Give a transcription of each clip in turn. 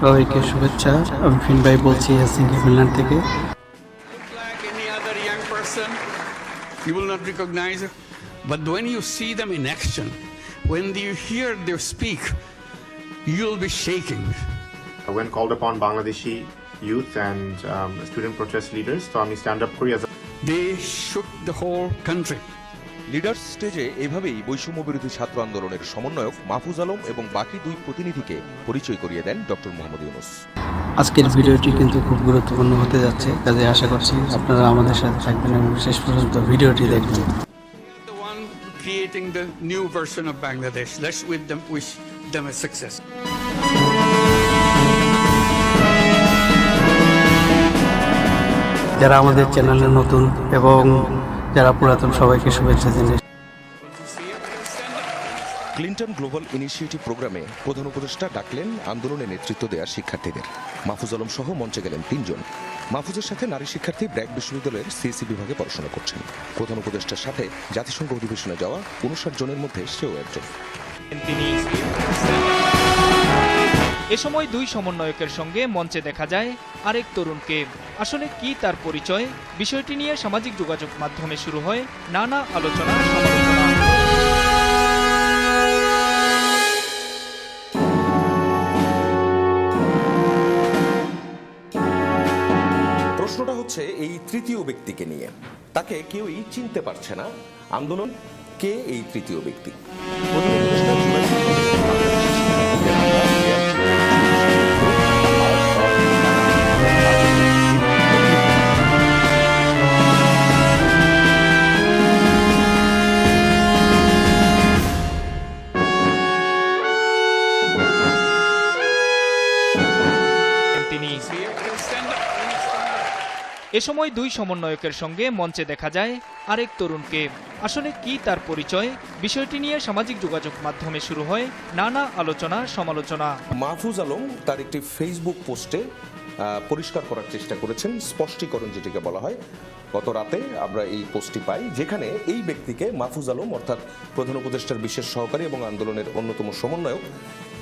সবাইকে শুভেচ্ছা আমি ফিন ভাই বলছি হেলসিঙ্কি ফিনল্যান্ড থেকে look like any other young person. You will not recognize it. But when you see them in action, when you hear them speak, you'll be shaking. when called upon Bangladeshi youth and um, student protest leaders, so আমি stand up করি as a They shook the whole country. Leaders স্টেজে এভাবেই বৈষম্য বিরোধী ছাত্র আন্দোলনের সমন্বয়ক মাহফুজ আলম এবং বাকি দুই প্রতিনিধিকে পরিচয় করিয়ে দেন ডক্টর মোহাম্মদ ইউনুস আজকের ভিডিওটি কিন্তু খুব গুরুত্বপূর্ণ হতে যাচ্ছে কাজে আশা করছি আপনারা আমাদের সাথে থাকবেন এবং শেষ পর্যন্ত ভিডিওটি দেখবেন creating the new version of Bangladesh. Let's with them wish them a success. যারা আমাদের চ্যানেলে নতুন এবং যারা পুরাতন সবাইকে শুভেচ্ছা জানিয়ে ক্লিন্টন গ্লোবাল ইনিশিয়েটিভ প্রোগ্রামে প্রধান উপদেষ্টা ডাকলেন আন্দোলনে নেতৃত্ব দেওয়া শিক্ষার্থীদের। মাহফুজ আলম সহ মঞ্চে গেলেন তিনজন। মাহফুজের সাথে নারী শিক্ষার্থী ব্র্যাক বিশ্ববিদ্যালয়ের সিএসি বিভাগে পড়াশোনা করছেন। প্রধান উপদেষ্টার সাথে জাতিসংঘ অধিবেশনে যাওয়া উনষাট জনের মধ্যে সেও একজন। তিনি এ সময় দুই সমন্বয়কের সঙ্গে মঞ্চে দেখা যায় আরেক তরুণকে। আসলে কি তার পরিচয়? বিষয়টি নিয়ে সামাজিক যোগাযোগ মাধ্যমে শুরু হয় নানা আলোচনা প্রশ্নটা হচ্ছে এই তৃতীয় ব্যক্তিকে নিয়ে। তাকে কেউই চিনতে পারছে না। আন্দোলন, কে এই তৃতীয় ব্যক্তি? এ সময় দুই সমন্বয়কের সঙ্গে মঞ্চে দেখা যায় আরেক তরুণকে। আসলে কি তার পরিচয়? বিষয়টি নিয়ে সামাজিক যোগাযোগ মাধ্যমে শুরু হয় নানা আলোচনা, সমালোচনা। মাহফুজ আলম তার একটি ফেসবুক পোস্টে পরিষ্কার করার চেষ্টা করেছেন, স্পষ্টীকরণ যেটিকে বলা হয়। গত রাতে আমরা এই পোস্টটি পাই, যেখানে এই ব্যক্তিকে মাহফুজ আলম, অর্থাৎ প্রধান উপদেষ্টার বিশেষ সহকারী এবং আন্দোলনের অন্যতম সমন্বয়ক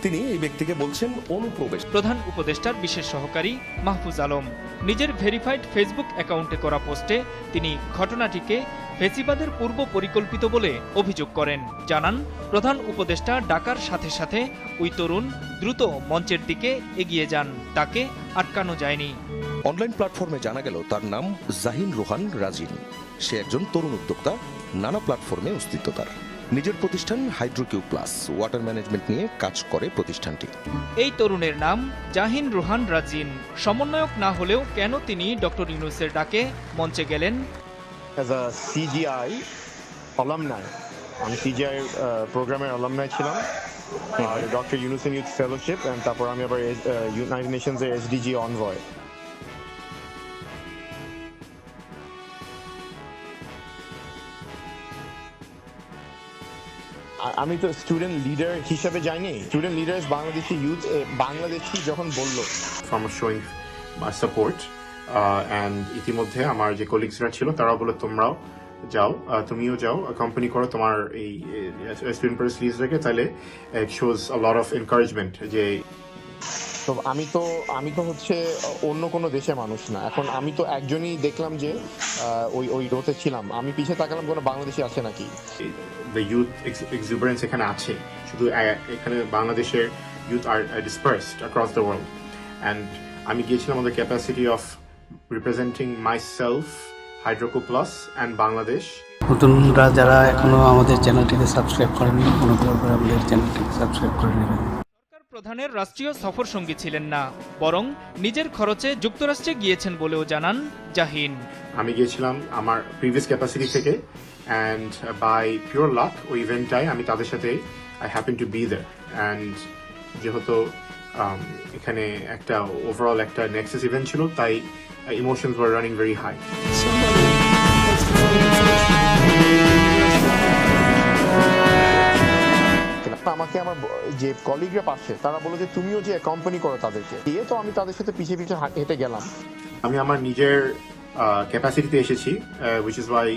তিনি এই ব্যক্তিকে বলছেন অনুপ্রবেশ। প্রধান উপদেষ্টার বিশেষ সহকারী মাহফুজ আলম। নিজের ভেরিফাইড ফেসবুক অ্যাকাউন্টে করা পোস্টে তিনি ঘটনাটিকে ফেসিবাদের পূর্ব পরিকল্পিত বলে অভিযোগ করেন। জানান প্রধান উপদেষ্টা ডাকার সাথে সাথে ওই তরুণ দ্রুত মঞ্চের দিকে এগিয়ে যান। তাকে আটকানো যায়নি। অনলাইন প্ল্যাটফর্মে জানা গেল তার নাম জাহিন রোহান রাজিন। সে একজন তরুণ উদ্যোক্তা নানা প্ল্যাটফর্মে অস্তিত্ব তার নিজের প্রতিষ্ঠান হাইড্রোকিউ প্লাস ওয়াটার ম্যানেজমেন্ট নিয়ে কাজ করে প্রতিষ্ঠানটি। এই তরুণের নাম জাহিন রোহান রাজিন। সমন্বয়ক না হলেও কেন তিনি ডক্টর ইউনুসের ডাকে মঞ্চে গেলেন? অ্যাজ আ সিজিআই alumni আমি সিজিআই প্রোগ্রামের alumni ছিলাম। আর ডক্টর ইউনুসেন ইউথ ফেলোশিপ তারপর আমি আবার ইউনাইটেড নেশনসের এসডিজি অনভয় আমি তো স্টুডেন্ট লিডার হিসেবে যাইনি। Student leader Bangladeshi youth Bangladeshi যখন বলল। সাপোর্ট অ্যান্ড ইতিমধ্যে আমার যে কলিগসরা ছিল তারা বলে তোমরাও যাও তুমিও যাও কোম্পানি করো, তোমার এই স্টুডেন্ট প্রেস লিস্ট রেখে তাহলে it shows lot of encouragement যে তো আমি তো আমি তো হচ্ছে অন্য কোনো দেশের মানুষ না। এখন আমি তো একজনই দেখলাম যে ওই ওই রোতে ছিলাম। আমি পিছিয়ে তাকালাম কোনো বাংলাদেশি আছে নাকি? দ্য ইউথ এক্সুবারেন্স এখানে আছে। শুধু এখানে বাংলাদেশের youth R dispersed across the world and আমি গিয়েছিলাম আমাদের capacity of representing myself হাইড্রোকো প্লাস অ্যান্ড বাংলাদেশ নতুনরা যারা এখনও আমাদের চ্যানেলটিকে সাবস্ক্রাইব করেনি অনুগ্রহ করে আমাদের চ্যানেলটিকে সাবস্ক্রাইব করে নেবেন। প্রধানের রাষ্ট্রীয় সফর সঙ্গী ছিলেন না বরং নিজের খরচে যুক্তরাষ্ট্রে গিয়েছেন বলেও জানান জাহিন। আমি গিয়েছিলাম আমার প্রিভিয়াস ক্যাপাসিটি থেকে অ্যান্ড বাই পিওর লাক ওই ইভেন্টটায় আমি তাদের সাথে I happen to be there and যেহেতু um, এখানে একটা ওভারঅল একটা নেক্সাস ইভেন্ট ছিল তাই emotions were running very high আমাকে আমার যে কলিগরা পাশে তারা বলে যে তুমিও যে কোম্পানি করো তাদেরকে। দিয়ে তো আমি তাদের সাথে পিছিয়ে পিছিয়ে হেঁটে গেলাম। আমি আমার নিজের ক্যাপাসিটিতে এসেছি উইচ ইজ ওয়াই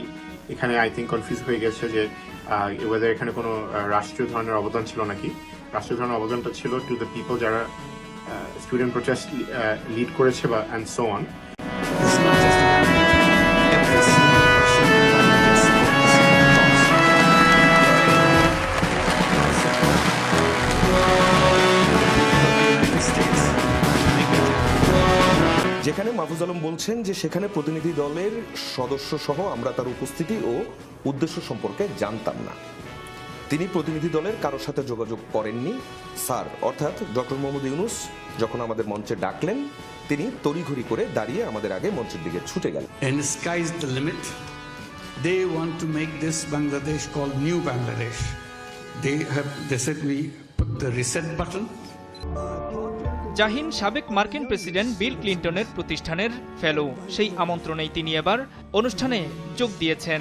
এখানে আই থিঙ্ক কনফিউজ হয়ে গেছে যে ওয়েদার এখানে কোনো রাষ্ট্রীয় ধরনের অবদান ছিল নাকি। রাষ্ট্রীয় ধরনের অবদানটা ছিল টু দ্য পিপল যারা স্টুডেন্ট প্রোটেস্ট লিড করেছে বা অ্যান্ড সো অন যেখানে মাহফুজ আলম বলছেন যে সেখানে প্রতিনিধি দলের সদস্য সহ আমরা তার উপস্থিতি ও উদ্দেশ্য সম্পর্কে জানতাম না তিনি প্রতিনিধি দলের কারোর সাথে যোগাযোগ করেননি স্যার, অর্থাৎ ডক্টর মোহাম্মদ ইউনুস যখন আমাদের মঞ্চে ডাকলেন, তিনি তড়িঘড়ি করে দাঁড়িয়ে আমাদের আগে মঞ্চের দিকে ছুটে গেলেন limit. They want to make this Bangladesh called New Bangladesh. They have, they said, we put the reset button. Jahin সাবেক মার্কিন প্রেসিডেন্ট বিল ক্লিন্টনের প্রতিষ্ঠানের ফেলো। সেই আমন্ত্রণেই তিনি এবার অনুষ্ঠানে যোগ দিয়েছেন।